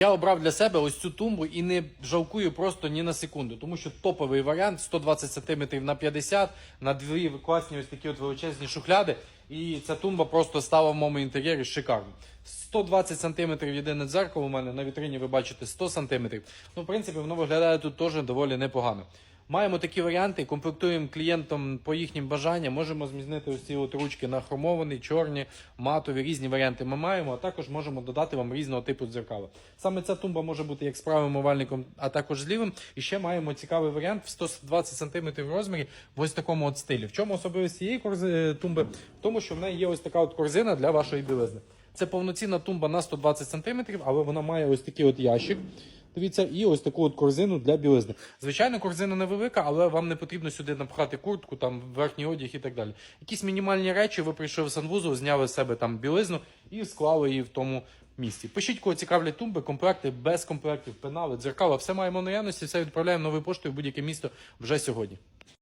Я обрав для себе ось цю тумбу і не жалкую просто ні на секунду, тому що топовий варіант 120 см на 50 на дві класні ось такі от величезні шухляди. І ця тумба просто стала в моєму інтер'єрі шикарно. 120 см єдине дзеркало у мене на вітрині ви бачите 100 см. Ну, в принципі, воно виглядає тут теж доволі непогано. Маємо такі варіанти, комплектуємо клієнтам по їхнім бажанням. Можемо змінити ось ці от ручки на хромовані, чорні, матові, різні варіанти ми маємо, а також можемо додати вам різного типу дзеркала. Саме ця тумба може бути як з правим овальником, а також з лівим. І ще маємо цікавий варіант в 120 см в розмірі в ось такому от стилі. В чому особливість цієї корзи- тумби? В тому, що в неї є ось така от корзина для вашої білизни. Це повноцінна тумба на 120 см, але вона має ось такий от ящик. Дивіться, і ось таку от корзину для білизни. Звичайно, корзина невелика, але вам не потрібно сюди напхати куртку, там верхній одяг і так далі. Якісь мінімальні речі, ви прийшли в санвузол, зняли з себе там білизну і склали її в тому місці. Пишіть, кого цікавлять тумби, комплекти, без комплектів, пенали, дзеркала. Все маємо наявності, все відправляємо новою поштою в будь-яке місто вже сьогодні.